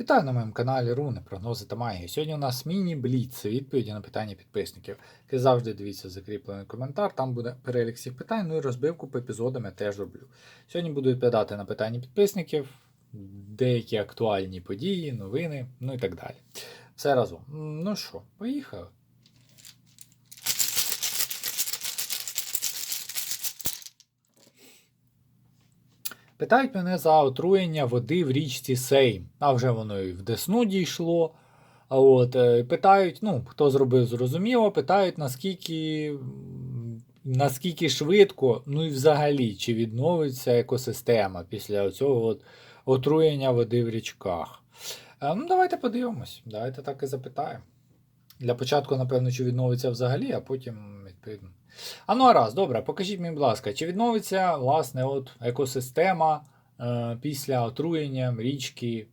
Вітаю на моєму каналі Руни, прогнози та магії. Сьогодні у нас міні-бліц, відповіді на питання підписників. Ти завжди дивіться закріплений коментар, там буде перелік всіх питань, ну і розбивку по епізодам я теж роблю. Сьогодні буду відповідати на питання підписників, деякі актуальні події, новини, ну і так далі. Все разом. Ну що, поїхали. Питають мене за отруєння води в річці Сейм. А вже воно і в Десну дійшло. А от, е, питають, ну, хто зробив, зрозуміло, питають, наскільки, наскільки швидко, ну і взагалі, чи відновиться екосистема після цього от отруєння води в річках. Е, Ну, давайте подивимось. Давайте так і запитаємо. Для початку, напевно, чи відновиться взагалі, а потім відповідно. А ну раз, добре, покажіть мені, будь ласка, чи відновиться власне от екосистема е, після отруєння річки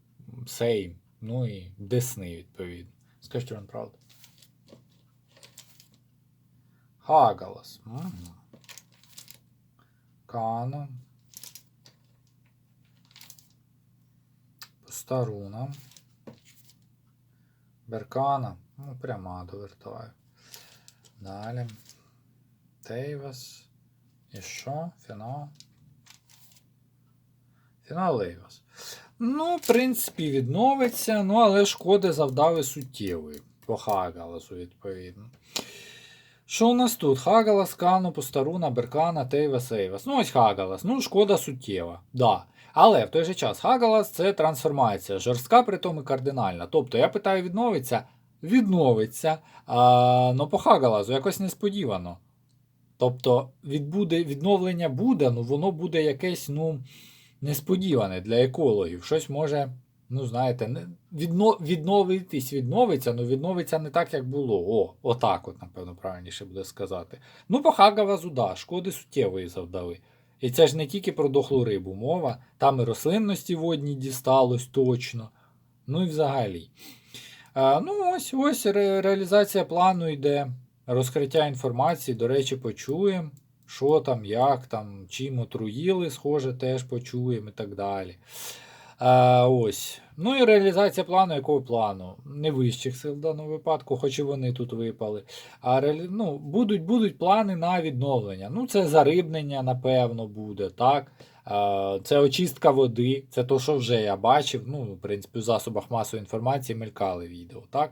Сейм, ну і Десни, відповідно. Скажіть вам правду. Хагалас. Кано. Постаруна. Беркана. Ну, пряма довертаю. Далі. Тейвас. І що? Фінал. Фінал Лейвас. Ну, в принципі, відновиться, ну, але шкоди завдали суттєвої. По Хагаласу, відповідно. Що у нас тут? Хагалас, Кану, Постаруна, Беркана, Тейвас, Ейвас. Ну, ось Хагалас. Ну, шкода суттєва. Да. Але в той же час Хагалас це трансформація. Жорстка, при тому і кардинальна. Тобто, я питаю, відновиться? Відновиться. А, ну, по Хагалазу якось несподівано. Тобто відбуде, відновлення буде, ну воно буде якесь ну, несподіване для екологів. Щось може, ну знаєте, відно, відновитись відновиться, ну відновиться не так, як було. О, отак, от, напевно, правильніше буде сказати. Ну, по Хагавазу, да, шкоди суттєвої завдали. І це ж не тільки про дохлу рибу мова, там і рослинності водній дісталось точно. Ну і взагалі. А, ну, ось ось ре, реалізація плану йде розкриття інформації, до речі, почуємо, що там, як там, чим отруїли, схоже, теж почуємо і так далі. А, ось. Ну і реалізація плану, якого плану? Не вищих сил в даному випадку, хоч і вони тут випали. А реалі... ну, будуть, будуть плани на відновлення. Ну, це зарибнення, напевно, буде, так? Це очистка води, це то, що вже я бачив. Ну, в принципі, в засобах масової інформації мелькали відео, так?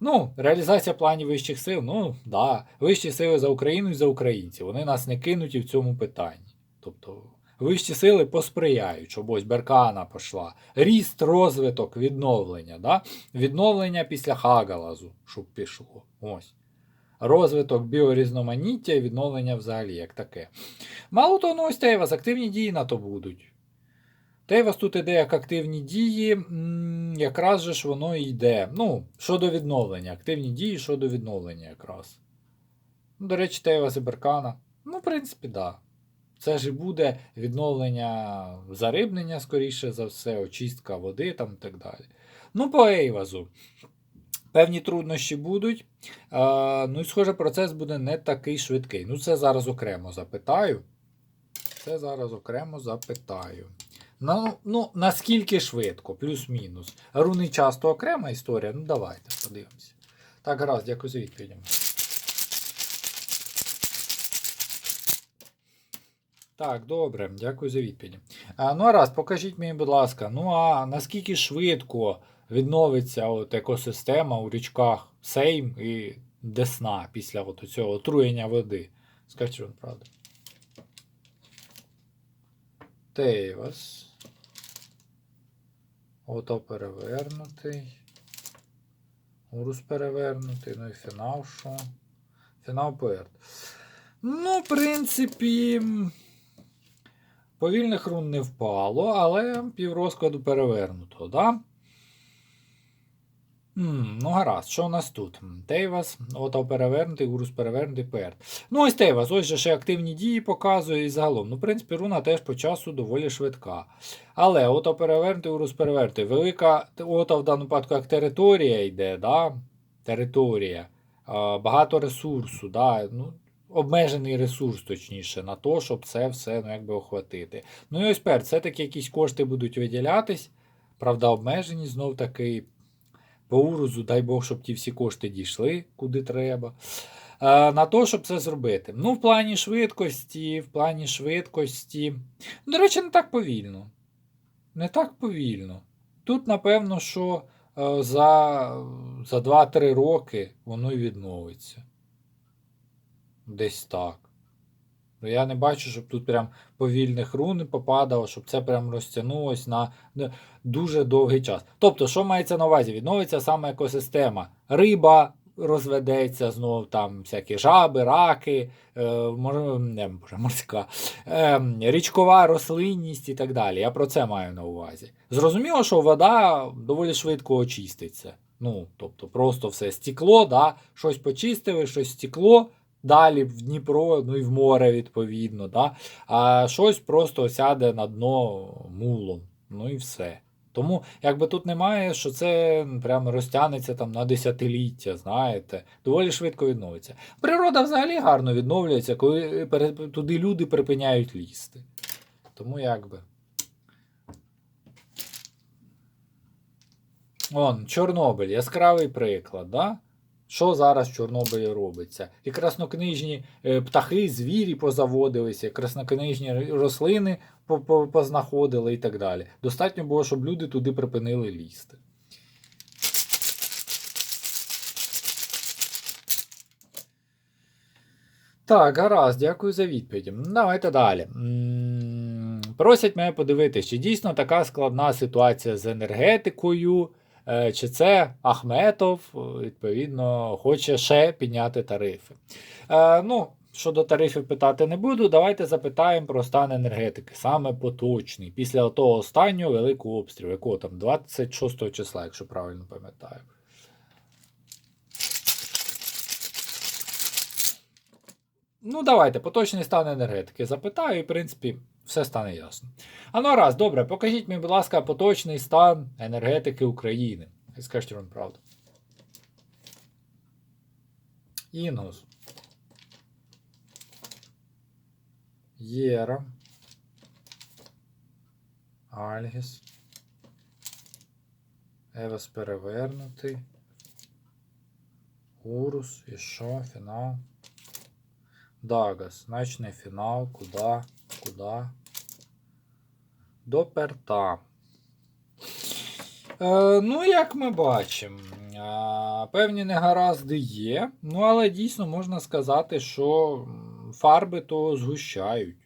Ну, реалізація планів вищих сил, ну да, вищі сили за Україну і за українців. Вони нас не кинуть і в цьому питанні. Тобто, вищі сили посприяють, щоб ось Беркана пішла. Ріст, розвиток, відновлення. Да? Відновлення після Хагалазу, щоб пішло. Ось. Розвиток біорізноманіття і відновлення взагалі як таке. Мало того, ну ось те, вас активні дії на то будуть. Й у вас тут іде як активні дії, якраз же ж воно йде. Ну, щодо відновлення. Активні дії щодо відновлення якраз. Ну, До речі, те у Беркана. Ну, в принципі, так. Да. Це ж і буде відновлення зарибнення, скоріше за все, очистка води там і так далі. Ну, по Ейвазу. Певні труднощі будуть. А, ну і схоже, процес буде не такий швидкий. Ну, це зараз окремо запитаю. Це зараз окремо запитаю. Ну, ну, наскільки швидко, плюс-мінус. Руни часто окрема історія. Ну, давайте подивимося. Так, гаразд, дякую за відповідями. Так, добре, дякую за відповіді. А, ну, а раз, покажіть мені, будь ласка, ну а наскільки швидко відновиться от екосистема у річках Сейм і Десна після от цього отруєння води? Скажіть вам правду. Тейвас. Ото перевернутий. Урус перевернутий. Ну і фінал що? Фінал Перт. Ну, в принципі. Повільних рун не впало, але піврозкладу перевернуто, да? М, ну, гаразд, що у нас тут? Тейвас, ото перевернутий, Урус перевернутий, Перт. Ну, ось Тейвас, ось же ще активні дії показує і загалом. Ну, в принципі, руна теж по часу доволі швидка. Але ото перевернутий, Урус перевернутий. Велика, ото в даному випадку як територія йде, да? територія. А, багато ресурсу, да? ну, обмежений ресурс, точніше, на то, щоб це все ну, якби охватити. Ну і ось Перт, все-таки якісь кошти будуть виділятись. Правда, обмежені знов таки. По урузу, дай Бог, щоб ті всі кошти дійшли куди треба. Е, на то, щоб це зробити. Ну, в плані швидкості, в плані швидкості. Ну, До речі, не так повільно. Не так повільно. Тут, напевно, що е, за, за 2-3 роки воно і відновиться. Десь так. Ну, Я не бачу, щоб тут прям повільних рун попадало, щоб це прям розтягнулось на на дуже довгий час. Тобто, що мається на увазі? Відновиться саме екосистема. Риба розведеться, знов там всякі жаби, раки, е, мор, не, морська, е, річкова рослинність і так далі. Я про це маю на увазі. Зрозуміло, що вода доволі швидко очиститься. Ну, тобто, просто все стекло, да, щось почистили, щось стекло. Далі в Дніпро, ну і в море, відповідно, да? а щось просто сяде на дно мулом. Ну і все. Тому, якби тут немає, що це прямо розтягнеться там на десятиліття, знаєте, доволі швидко відновиться. Природа взагалі гарно відновлюється, коли туди люди припиняють лізти. Тому якби. Он, Чорнобиль, яскравий приклад, да? Що зараз в Чорнобилі робиться? І краснокнижні е, птахи, звірі позаводилися, краснокнижні рослини по- по- познаходили і так далі. Достатньо було, щоб люди туди припинили лізти. Так, гаразд, дякую за відповіді. Давайте далі. Просять мене подивитися, чи дійсно така складна ситуація з енергетикою, чи це Ахметов, е, відповідно, хоче ще підняти тарифи. Е, Ну, щодо тарифів питати не буду. Давайте запитаємо про стан енергетики, саме поточний, після того останнього великого обстрілу, якого там 26 числа, якщо правильно пам'ятаю. Ну, давайте, поточний стан енергетики запитаю, і, в принципі, все стане ясно. А ну раз, добре, покажіть мені, будь ласка, поточний стан енергетики України. Скажіть вам правду. Інгус. Єра. Альгіс. Евес перевернутий. Урус. І що? Фінал. Дагас. Значний фінал. Куда? Куда? До перта. Е, ну, як ми бачимо, е, певні негаразди є. Ну, але дійсно можна сказати, що фарби то згущають.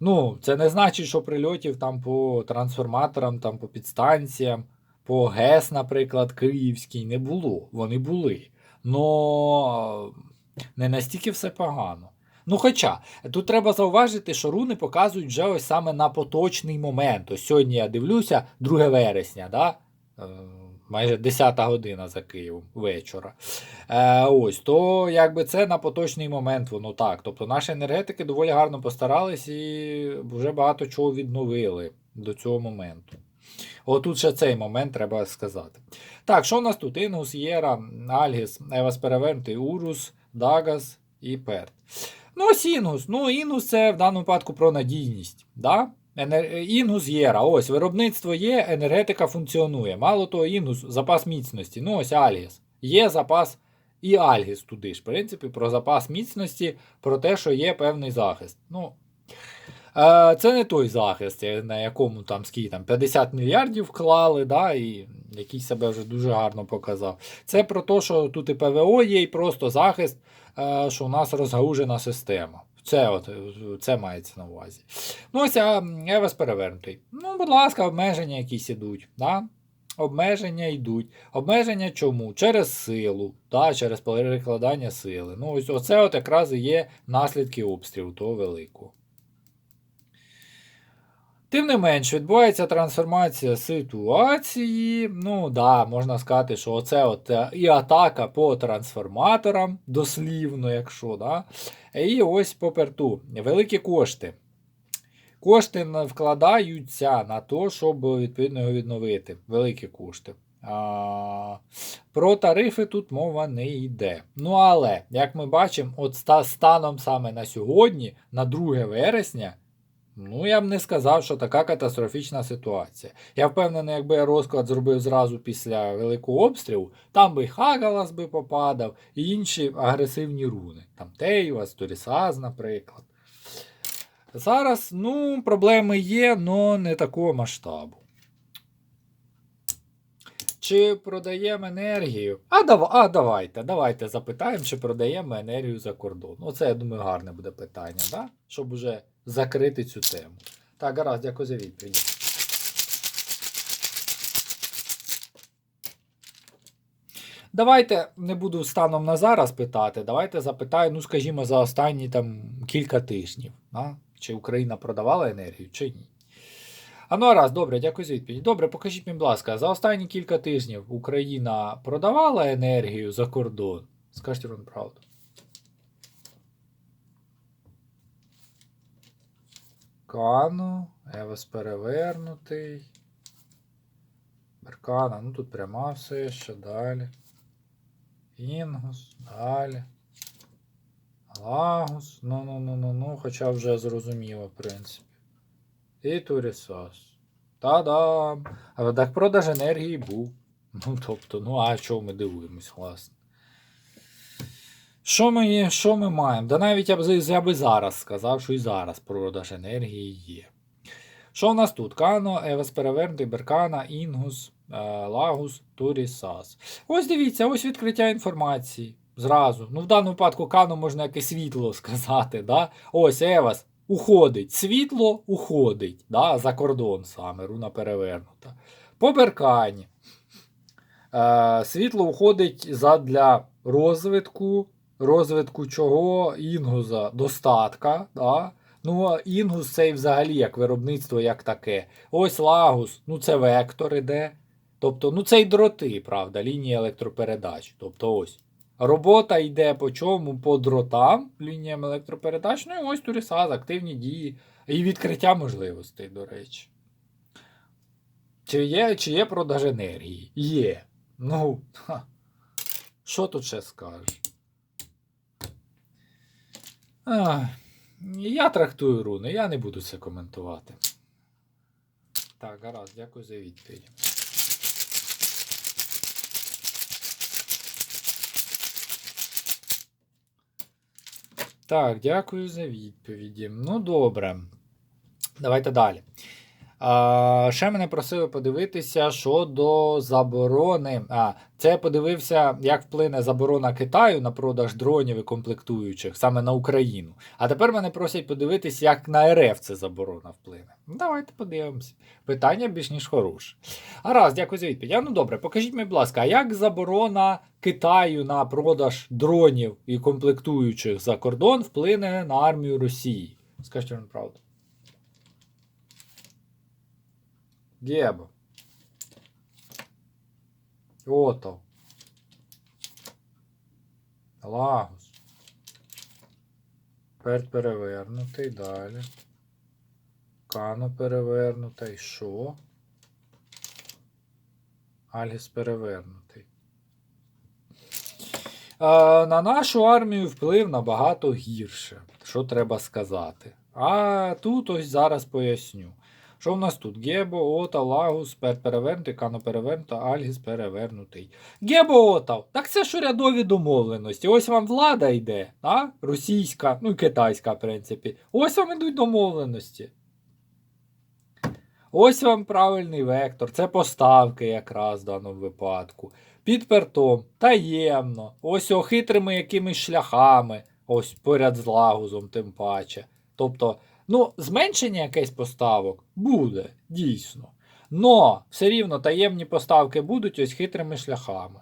Ну, це не значить, що прильотів там по трансформаторам, там по підстанціям, по ГЕС, наприклад, Київській не було. Вони були. Но не настільки все погано. Ну, хоча, тут треба зауважити, що руни показують вже ось саме на поточний момент. Ось сьогодні я дивлюся, 2 вересня, да? Е, майже 10 година за Києвом вечора. Е, ось, то якби це на поточний момент воно так. Тобто наші енергетики доволі гарно постарались і вже багато чого відновили до цього моменту. Отут ще цей момент треба сказати. Так, що у нас тут? Інгус, Єра, Альгіс, Евас Перевернутий, Урус, Дагас і Перт. Ну, ось Інгус. Ну, Інгус це в даному випадку про надійність. Да? Інгус Єра. Ось виробництво є, енергетика функціонує. Мало того, Інгус запас міцності. Ну, ось Альгіс. Є запас і Альгіс туди ж. В принципі, про запас міцності, про те, що є певний захист. Ну, е, це не той захист, на якому там скільки там 50 мільярдів вклали, да, і який себе вже дуже гарно показав. Це про те, що тут і ПВО є, і просто захист, що у нас розгаужена система. Це от, е, це мається на увазі. Ну, ось а, Евес перевернутий. Ну, будь ласка, обмеження якісь ідуть. Да? Обмеження йдуть. Обмеження чому? Через силу, да? через перекладання сили. Ну, ось оце от якраз і є наслідки обстрілу того великого. Тим не менш, відбувається трансформація ситуації. Ну, да, можна сказати, що оце от е, і атака по трансформаторам, дослівно, якщо, да. І ось по перту. Великі кошти. Кошти вкладаються на те, щоб відповідно його відновити. Великі кошти. А, про тарифи тут мова не йде. Ну але, як ми бачимо, от станом саме на сьогодні, на 2 вересня, Ну, я б не сказав, що така катастрофічна ситуація. Я впевнений, якби я розклад зробив зразу після великого обстрілу, там би Хагалас би попадав, і інші агресивні руни. Там Тейвас, Торісаз, наприклад. Зараз, ну, проблеми є, але не такого масштабу. Чи продаємо енергію? А, дав... а давайте, давайте запитаємо, чи продаємо енергію за кордон. Оце, я думаю, гарне буде питання, да? щоб уже закрити цю тему. Так, гаразд, дякую за відповідь. Давайте не буду станом на зараз питати. Давайте запитаю, ну скажімо, за останні там кілька тижнів. Да? Чи Україна продавала енергію, чи ні. А ну раз, добре, дякую за відповідь. Добре, покажіть мені, будь ласка, за останні кілька тижнів Україна продавала енергію за кордон. Скажіть вам правду. Кану, Евес перевернутий. Беркана, ну тут пряма все ще далі. Інгус, далі. Лагус, ну ну ну ну ну, хоча вже зрозуміло, в принципі. І Турісос. Та-дам! Але так продаж енергії був. Ну, тобто, ну а чого ми дивуємось, власне. Що ми, що ми маємо? Да навіть я б, я би зараз сказав, що і зараз продаж енергії є. Що в нас тут? Кано, Евес перевернутий, Беркана, Інгус, е, Лагус, Турісас. Ось дивіться, ось відкриття інформації. Зразу. Ну, в даному випадку Кано можна якесь світло сказати. Да? Ось Евас уходить. Світло уходить. Да? За кордон саме, руна перевернута. По Беркані. Е, світло уходить задля розвитку. Розвитку чого? Інгуза, достатка. Да? Ну, а інгус це і взагалі як виробництво, як таке. Ось лагус, ну це вектор іде. Тобто, ну це й дроти, правда, лінії електропередач. Тобто ось. Робота йде по чому? По дротам, лініям електропередач. Ну і ось Турісаз, активні дії і відкриття можливостей, до речі. Чи є, чи є продаж енергії? Є. Ну, ха. що тут ще скажеш? Ах, я трактую руни, я не буду це коментувати. Так, гаразд, дякую за відповідь. Так, дякую за відповіді. Ну, добре. Давайте далі. А, ще мене просили подивитися щодо заборони. А, це я подивився, як вплине заборона Китаю на продаж дронів і комплектуючих саме на Україну. А тепер мене просять подивитися, як на РФ це заборона вплине. Давайте подивимося. Питання більш ніж хороше. Гаразд, дякую за відповідь. А, ну добре, покажіть мені, будь ласка, а як заборона Китаю на продаж дронів і комплектуючих за кордон вплине на армію Росії? Скажіть вам правду. Гебо. Ото. Лагус. Перт перевернутий далі. Кано перевернута. І що? Альгіс перевернутий. На нашу армію вплив набагато гірше. Що треба сказати. А тут ось зараз поясню. Що в нас тут? Гебо, Ота, Лагус, Пер перевернутий, Кано перевернута, Альгіс перевернутий. Гебо Ота! Так це ж урядові домовленості. Ось вам влада йде, а? російська, ну і китайська, в принципі. Ось вам ідуть домовленості. Ось вам правильний вектор. Це поставки якраз в даному випадку. Під пертом, таємно, ось о хитрими якимись шляхами, ось поряд з лагузом, тим паче. Тобто, ну, зменшення якесь поставок буде, дійсно. Но все рівно таємні поставки будуть ось хитрими шляхами.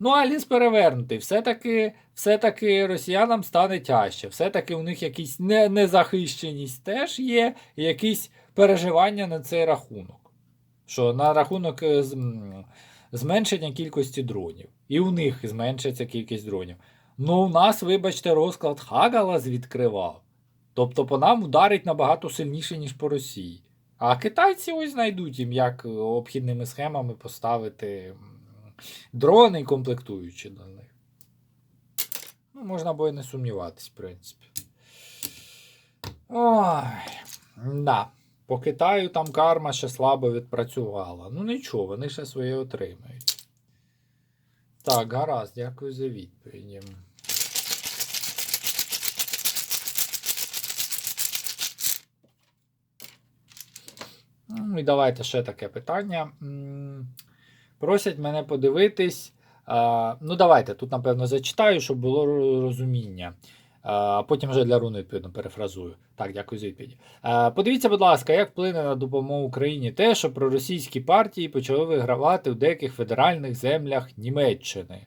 Ну, а ліс перевернутий. Все-таки все-таки росіянам стане тяжче. Все-таки у них якісь не, незахищеність теж є, якісь переживання на цей рахунок. Що на рахунок е, зменшення кількості дронів. І у них зменшиться кількість дронів. Ну, у нас, вибачте, розклад Хагалас відкривав. Тобто по нам ударить набагато сильніше, ніж по Росії. А китайці ось знайдуть їм, як е, обхідними схемами поставити дрони і комплектуючі до них. Ну, можна було і не сумніватись, в принципі. Ой, да. По Китаю там карма ще слабо відпрацювала. Ну нічого, вони ще своє отримають. Так, гаразд, дякую за відповіді. Ну і давайте ще таке питання. Просять мене подивитись. Ну, давайте тут, напевно, зачитаю, щоб було розуміння. А потім вже для руни, відповідно, перефразую. Так, дякую за відповідь. Подивіться, будь ласка, як вплине на допомогу Україні те, що проросійські партії почали вигравати в деяких федеральних землях Німеччини.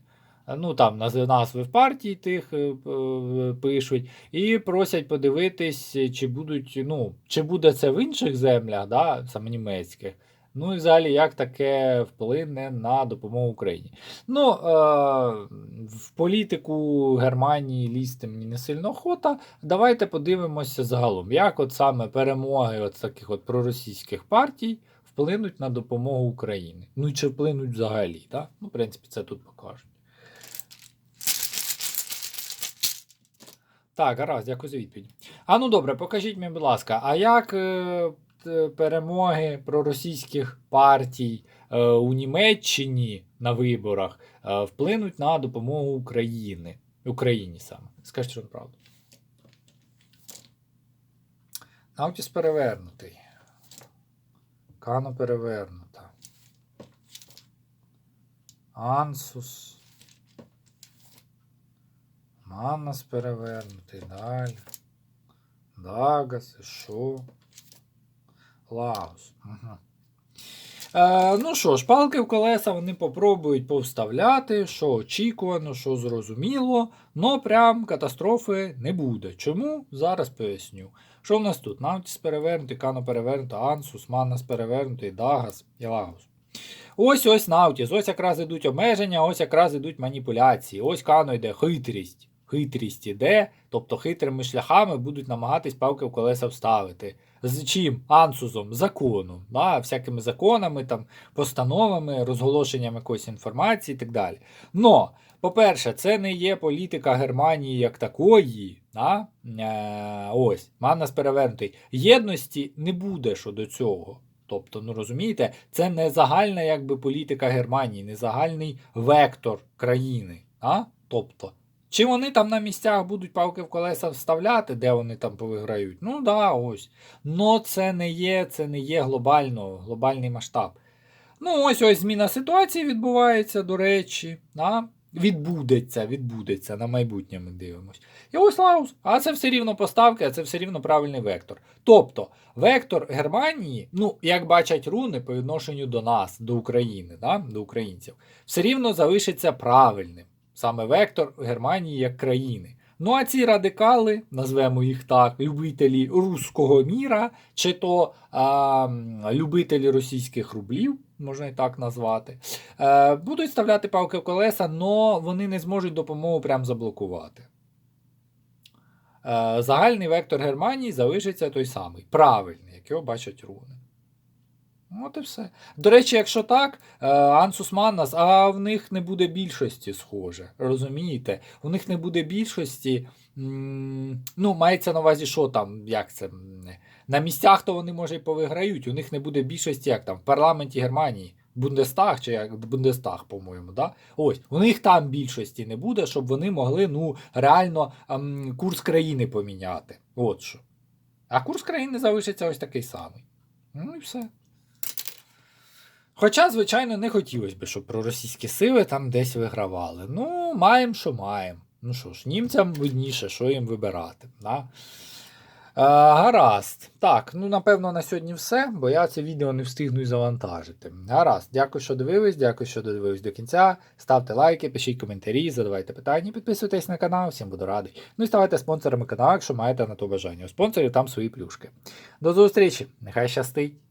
Ну там наз- назви партії тих е, е, пишуть, і просять подивитись, чи будуть, ну, чи буде це в інших землях, да, саме німецьких. Ну і взагалі, як таке вплине на допомогу Україні. Ну, е, в політику Германії лізти мені не сильно охота. Давайте подивимося загалом, як от саме перемоги от таких от проросійських партій вплинуть на допомогу Україні. Ну і чи вплинуть взагалі, так? Ну, в принципі, це тут покажуть. Так, гаразд, дякую за відповідь. А ну добре, покажіть мені, будь ласка, а як е, перемоги проросійських партій е, у Німеччині на виборах е, вплинуть на допомогу України, Україні саме? Скажіть, що правду. Наутіс перевернутий. Кано перевернута. Ансус. Маннас перевернутий. Далі. Дагас, і що? Лаус. Угу. Е, ну що ж, палки в колеса вони попробують повставляти, що очікувано, що зрозуміло, но прям катастрофи не буде. Чому? Зараз поясню. Що в нас тут? Навтіс перевернутий, Кано перевернутий, Ансус, Маннас перевернутий, Дагас і Лагус. Ось ось Наутіс, ось якраз ідуть обмеження, ось якраз ідуть маніпуляції. Ось Кано йде хитрість. Хитрість іде, тобто хитрими шляхами будуть намагатись палки в колеса вставити. З чим? Ансузом, законом, да? всякими законами, там, постановами, розголошенням якоїсь інформації і так далі. Но, по-перше, це не є політика Германії як такої. Да? Е, ось, Маннас перевернутий. Єдності не буде щодо цього. Тобто, ну розумієте, це не загальна якби, політика Германії, не загальний вектор країни. А? Тобто, чи вони там на місцях будуть палки в колеса вставляти, де вони там повиграють? Ну да, ось. Но це не є, це не є глобально, глобальний масштаб. Ну, ось ось зміна ситуації відбувається, до речі. Да? Відбудеться, відбудеться, на майбутнє ми дивимось. І ось Лаус. А це все рівно поставки, а це все рівно правильний вектор. Тобто, вектор Германії, ну, як бачать руни по відношенню до нас, до України, да? до українців, все рівно залишиться правильним. Саме вектор Германії як країни. Ну а ці радикали, назвемо їх так, любителі руського міра, чи то а, любителі російських рублів, можна і так назвати, е, будуть ставляти палки в колеса, але вони не зможуть допомогу прям заблокувати. Е, загальний вектор Германії залишиться той самий, правильний, як його бачать руни. От і все. До речі, якщо так, е, Ансус Маннас, а в них не буде більшості, схоже. Розумієте? У них не буде більшості. Ну, мається на увазі, що там, як це. На місцях то вони, може, і повиграють. У них не буде більшості, як там, в парламенті Германії. Бундестаг, чи як Бундестаг, по-моєму, да? Ось, у них там більшості не буде, щоб вони могли ну, реально ем, курс країни поміняти. От що. А курс країни залишиться ось такий самий. Ну і все. Хоча, звичайно, не хотілося б, щоб проросійські сили там десь вигравали. Ну, маємо, що маємо. Ну що ж, німцям видніше, що їм вибирати. Да? Е, гаразд. Так, ну напевно на сьогодні все, бо я це відео не встигну і завантажити. Гаразд, дякую, що дивились, дякую, що додивились до кінця. Ставте лайки, пишіть коментарі, задавайте питання, підписуйтесь на канал, всім буду радий. Ну і ставайте спонсорами каналу, якщо маєте на то бажання. У спонсорів там свої плюшки. До зустрічі, нехай щастить!